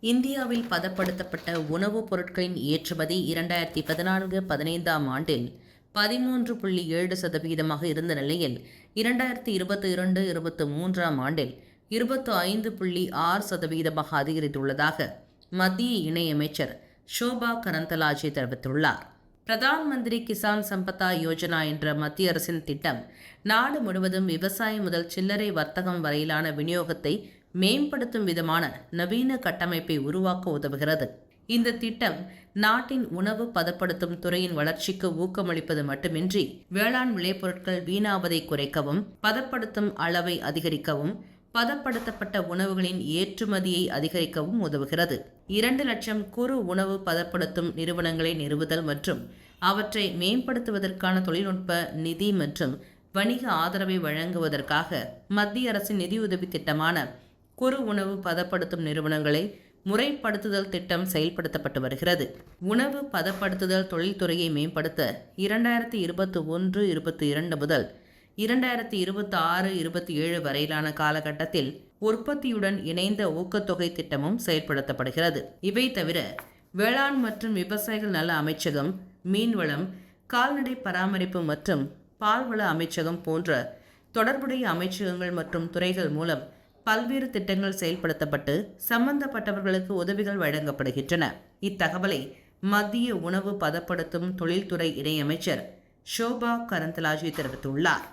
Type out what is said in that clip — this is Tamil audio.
இந்தியாவில் பதப்படுத்தப்பட்ட உணவுப் பொருட்களின் ஏற்றுமதி இரண்டாயிரத்தி பதினான்கு பதினைந்தாம் ஆண்டில் பதிமூன்று புள்ளி ஏழு சதவீதமாக இருந்த நிலையில் இரண்டாயிரத்தி இருபத்தி இரண்டு இருபத்தி மூன்றாம் ஆண்டில் இருபத்து ஐந்து புள்ளி ஆறு சதவீதமாக அதிகரித்துள்ளதாக மத்திய இணையமைச்சர் ஷோபா கரந்தலாஜி தெரிவித்துள்ளார். பிரதான் மந்திரி கிசான் சம்பதா யோஜனா என்ற மத்திய அரசின் திட்டம் நாடு முழுவதும் விவசாயம் முதல் சில்லறை வர்த்தகம் வரையிலான விநியோகத்தை மேம்படுத்தும் விதமான நவீன கட்டமைப்பை உருவாக்க உதவுகிறது. இந்த திட்டம் நாட்டின் உணவு பதப்படுத்தும் துறையின் வளர்ச்சிக்கு ஊக்கமளிப்பது மட்டுமின்றி வேளாண் விளைபொருட்கள் வீணாவதை குறைக்கவும் பதப்படுத்தும் அளவை அதிகரிக்கவும் பதப்படுத்தப்பட்ட உணவுகளின் ஏற்றுமதியை அதிகரிக்கவும் உதவுகிறது. இரண்டு லட்சம் குறு உணவு பதப்படுத்தும் நிறுவனங்களை நிறுவுதல் மற்றும் அவற்றை மேம்படுத்துவதற்கான தொழில்நுட்ப நிதி மற்றும் வணிக ஆதரவை வழங்குவதற்காக மத்திய அரசின் நிதியுதவி திட்டமான குறு உணவு பதப்படுத்தும் நிறுவனங்களை முறைப்படுத்துதல் திட்டம் செயல்படுத்தப்பட்டு வருகிறது. உணவு பதப்படுத்துதல் தொழில்துறையை மேம்படுத்த இரண்டாயிரத்தி இருபத்தி ஒன்று இருபத்தி இரண்டு முதல் இரண்டாயிரத்தி இருபத்தி ஆறு இருபத்தி ஏழு வரையிலான காலகட்டத்தில் உற்பத்தியுடன் இணைந்த ஊக்கத்தொகை திட்டமும் செயல்படுத்தப்படுகிறது. இவை தவிர வேளாண் மற்றும் விவசாயிகள் நல அமைச்சகம் மீன்வளம் கால்நடை பராமரிப்பு மற்றும் பால்வள அமைச்சகம் போன்ற தொடர்புடைய அமைச்சகங்கள் மற்றும் துறைகள் மூலம் பல்வேறு திட்டங்கள் செயல்படுத்தப்பட்டு சம்பந்தப்பட்டவர்களுக்கு உதவிகள் வழங்கப்படுகின்றன. இத்தகவலை மத்திய உணவு பதப்படுத்தும் தொழில்துறை இணையமைச்சர் ஷோபா கரந்தலாஜி தெரிவித்துள்ளார்.